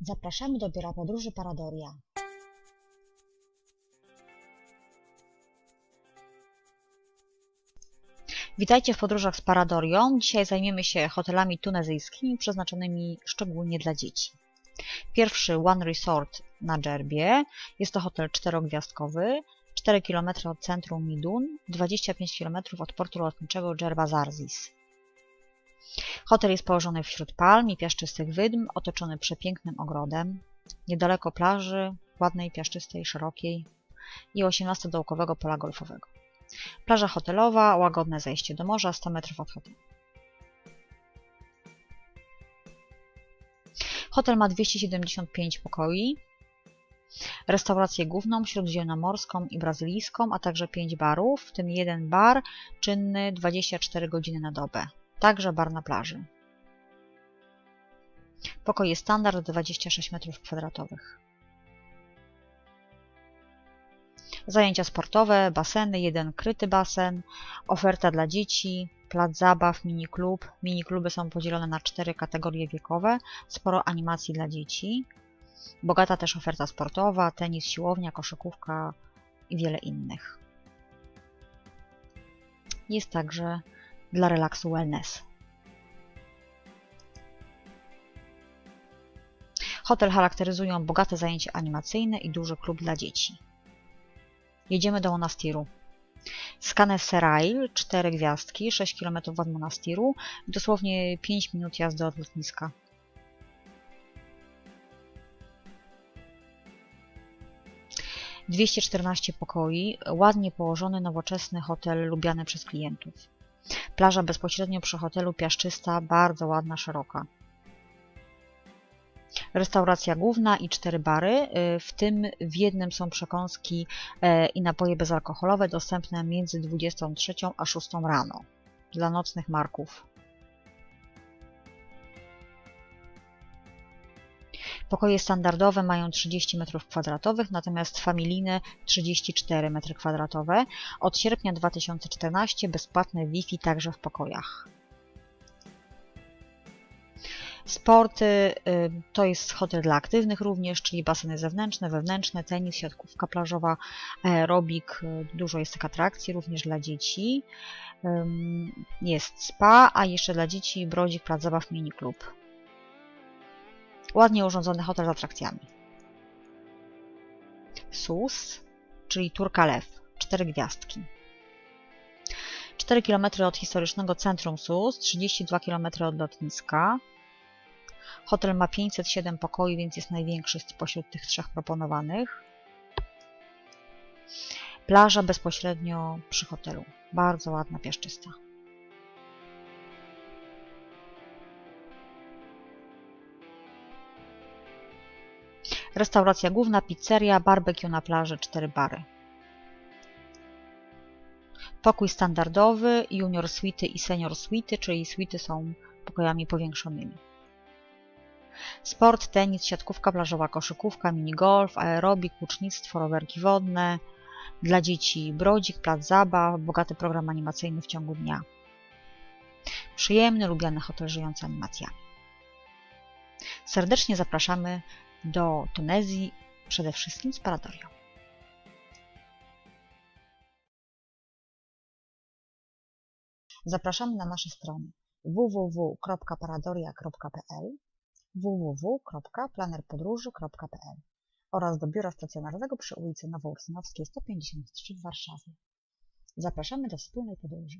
Zapraszamy do biura podróży Paradoria. Witajcie w podróżach z Paradorią. Dzisiaj zajmiemy się hotelami tunezyjskimi przeznaczonymi szczególnie dla dzieci. Pierwszy One Resort na Dżerbie. Jest to hotel czterogwiazdkowy, 4 km od centrum Midun, 25 km od portu lotniczego Dżerba Zarzis. Hotel jest położony wśród palm i piaszczystych wydm, otoczony przepięknym ogrodem, niedaleko plaży, ładnej, piaszczystej, szerokiej i 18-dołkowego pola golfowego. Plaża hotelowa, łagodne zejście do morza, 100 metrów od hotelu. Hotel ma 275 pokoi, restaurację główną, śródziemnomorską i brazylijską, a także 5 barów, w tym jeden bar czynny 24 godziny na dobę. Także bar na plaży. Pokój jest standard 26 m2. Zajęcia sportowe, baseny, jeden kryty basen, oferta dla dzieci, plac zabaw, mini klub. Mini kluby są podzielone na cztery kategorie wiekowe, sporo animacji dla dzieci. Bogata też oferta sportowa, tenis, siłownia, koszykówka i wiele innych. Jest także dla relaksu wellness. Hotel charakteryzują bogate zajęcia animacyjne i duży klub dla dzieci. Jedziemy do Monastiru. Skanev Serail, 4 gwiazdki, 6 km od Monastiru, dosłownie 5 minut jazdy od lotniska. Dwieście pokoi, ładnie położony, nowoczesny hotel lubiany przez klientów. Plaża bezpośrednio przy hotelu piaszczysta, bardzo ładna, szeroka. Restauracja główna i cztery bary, w tym w jednym są przekąski i napoje bezalkoholowe dostępne między 23 a 6 rano dla nocnych marków. Pokoje standardowe mają 30 m2, natomiast familijne 34 m2. Od sierpnia 2014 bezpłatne Wi-Fi także w pokojach. Sporty to jest hotel dla aktywnych również, czyli baseny zewnętrzne, wewnętrzne, tenis, siatkówka plażowa, aerobik, dużo jest tych atrakcji również dla dzieci. Jest spa, a jeszcze dla dzieci brodzik, plac zabaw, mini klub. Ładnie urządzony hotel z atrakcjami. SUS, czyli Turkalew, 4 gwiazdki. 4 km od historycznego centrum SUS, 32 km od lotniska. Hotel ma 507 pokoi, więc jest największy spośród tych trzech proponowanych. Plaża bezpośrednio przy hotelu. Bardzo ładna, piaszczysta. Restauracja główna, pizzeria, barbecue na plaży, 4 bary. Pokój standardowy, junior suity i senior suity, czyli suity są pokojami powiększonymi. Sport, tenis, siatkówka plażowa, koszykówka, minigolf, aerobik, łucznictwo, rowerki wodne. Dla dzieci brodzik, plac zabaw, bogaty program animacyjny w ciągu dnia. Przyjemny, lubiany hotel żyjący animacjami. Serdecznie zapraszamy do Tunezji, przede wszystkim z Paradorią. Zapraszamy na nasze strony www.paradoria.pl www.planerpodróży.pl oraz do biura stacjonarnego przy ulicy Nowoursynowskiej 153 w Warszawie. Zapraszamy do wspólnej podróży.